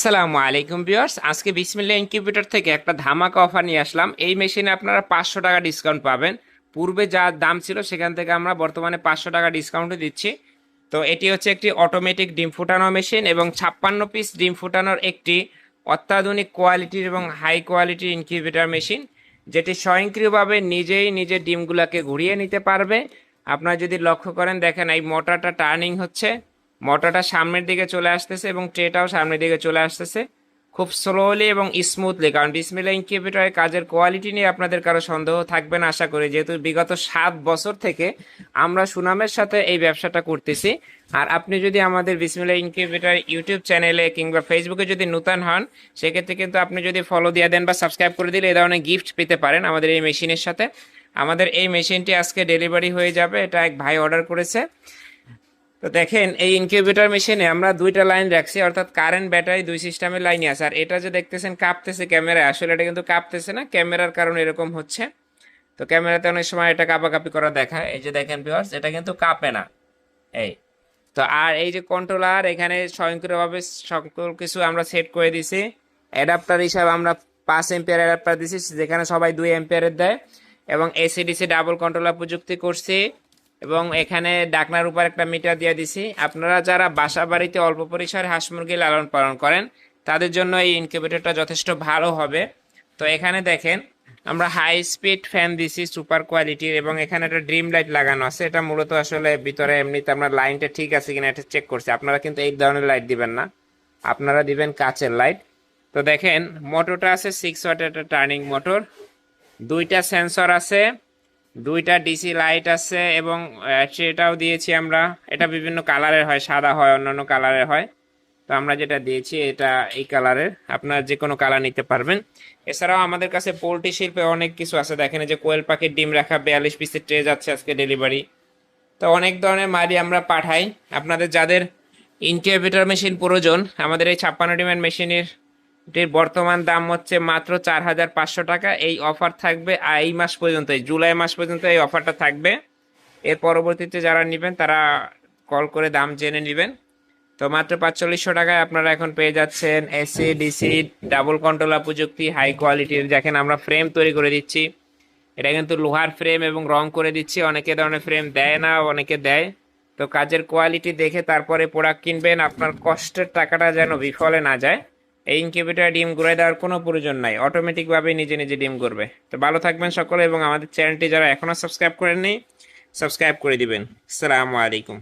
আসসালামু আলাইকুম ভিউয়ার্স। আজকে বিসমিল্লা ইনকিউবেটর থেকে একটা ধামাকা অফার নিয়ে আসলাম। এই মেশিনে আপনারা পাঁচশো টাকা ডিসকাউন্ট পাবেন। পূর্বে যা দাম ছিল সেখান থেকে আমরা বর্তমানে পাঁচশো টাকা ডিসকাউন্টে দিচ্ছি। তো এটি হচ্ছে একটি অটোমেটিক ডিম ফুটানো মেশিন এবং ছাপ্পান্ন পিস ডিম ফুটানোর একটি অত্যাধুনিক কোয়ালিটির এবং হাই কোয়ালিটির ইনকিউবেটর মেশিন, যেটি স্বয়ংক্রিয়ভাবে নিজেই নিজের ডিমগুলোকে ঘুরিয়ে নিতে পারবে। আপনারা যদি লক্ষ্য করেন, দেখেন এই মোটরটা টার্নিং হচ্ছে। মোটরটা সামনের দিকে চলে আসতেছে এবং ট্রেটাও সামনের দিকে চলে আসতেছে। খুব স্লোলি এবং স্মুথলি কারণ বিসমিল্লা ইনকিউবেটরের কাজের কোয়ালিটি নিয়ে আপনাদের কারও সন্দেহ থাকবে না, আশা করি। যেহেতু বিগত সাত বছর থেকে আমরা সুনামের সাথে এই ব্যবসাটা করতেছি। আর আপনি যদি আমাদের বিসমিল্লা ইনকিউবেটর ইউটিউব চ্যানেলে কিংবা ফেসবুকে যদি নূতন হন, সেক্ষেত্রে কিন্তু আপনি যদি ফলো দিয়ে দেন বা সাবস্ক্রাইব করে দিলে এই ধরনের গিফট পেতে পারেন আমাদের এই মেশিনের সাথে। আমাদের এই মেশিনটি আজকে ডেলিভারি হয়ে যাবে, এটা এক ভাই অর্ডার করেছে। তো দেখেন, এই ইনকিউবেটর মেশিনে আমরা দুইটা লাইন রাখছি, অর্থাৎ কারেন্ট ব্যাটারি দুই সিস্টেমের লাইনই আছে। আর এটা যে দেখতেছেন, কাঁপতেছে ক্যামেরায় আসলে এটা কিন্তু কাঁপতেছে না ক্যামেরার কারণে এরকম হচ্ছে। তো ক্যামেরাতে অনেক সময় এটা কাঁপাকাপি করা দেখায় এই যে দেখেন ভিউয়ার্স এটা কিন্তু কাঁপে না। এই, তো আর এই যে কন্ট্রোলার এখানে স্বয়ংক্রিয়ভাবে সকল কিছু আমরা সেট করে দিছি। অ্যাডাপ্টার হিসাবে আমরা পাঁচ এম্পিয়ার অ্যাডাপ্টার দিছি, যেখানে সবাই দুই এম্পিয়ারের দেয়। এবং এসিডিসি ডাবল কন্ট্রোলার প্রযুক্তি করছি। এবং এখানে ডাকনার উপর একটা মিটার দিয়ে দিছি। আপনারা যারা বাসা বাড়িতে অল্প পরিসরে হাঁস মুরগি লালন পালন করেন, তাদের জন্য এই ইনকিউবেটরটা যথেষ্ট ভালো হবে। তো এখানে দেখেন, আমরা হাই স্পিড ফ্যান দিছি সুপার কোয়ালিটির এবং এখানে একটা ড্রিম লাইট লাগানো আছে। এটা মূলত আসলে ভিতরে এমনিতে আমরা লাইনটা ঠিক আছে কিনা এটা চেক করছি। আপনারা কিন্তু এই ধরনের লাইট দিবেন না। আপনারা দিবেন কাচের লাইট তো দেখেন মোটরটা আছে সিক্স ওয়াটের একটা টার্নিং মোটর দুইটা সেন্সর আছে। দুইটা ডিসি লাইট আছে এবং সেটাও দিয়েছি আমরা। এটা বিভিন্ন কালারের হয়, সাদা হয়, অন্যান্য কালারের হয়। তো আমরা যেটা দিয়েছি, এটা এই কালারের। আপনারা যে কোনো কালার নিতে পারবেন। এছাড়াও আমাদের কাছে পোলট্রি শিল্পে অনেক কিছু আছে। দেখেন যে কোয়েল পাখির ডিম রাখা, বিয়াল্লিশ পিসের ট্রে যাচ্ছে আজকে ডেলিভারি। তো অনেক ধরনের মালই আমরা পাঠাই। আপনাদের যাদের ইনকিউবেটর মেশিন প্রয়োজন, আমাদের এই ছাপ্পান্ন ডিমের মেশিনের এটির বর্তমান দাম হচ্ছে মাত্র চার হাজার পাঁচশো টাকা। এই অফার থাকবে এই মাস পর্যন্ত এই জুলাই মাস পর্যন্ত এই অফারটা থাকবে। এর পরবর্তীতে যারা নেবেন, তারা কল করে দাম জেনে নেবেন। তো মাত্র পাঁচচল্লিশশো টাকায় আপনারা এখন পেয়ে যাচ্ছেন এসি ডিসি ডাবল কন্ট্রোলার প্রযুক্তি হাই কোয়ালিটির দেখেন আমরা ফ্রেম তৈরি করে দিচ্ছি। এটা কিন্তু লোহার ফ্রেম এবং রং করে দিচ্ছি। অনেকে ধরনের ফ্রেম দেয় না, অনেকে দেয়। তো কাজের কোয়ালিটি দেখে তারপরে প্রোডাক্ট কিনবেন। আপনার কষ্টের টাকাটা যেন বিফলে না যায়। এই ইনকিউবেটর ডিম ঘুরে দেওয়ার কোনো প্রয়োজন নাই। অটোমেটিকভাবেই নিজে নিজে ডিম করবে তো ভালো থাকবেন সকলে এবং আমাদের চ্যানেলটি যারা এখনও সাবস্ক্রাইব করেননি সাবস্ক্রাইব করে দিবেন। সালামু আলাইকুম।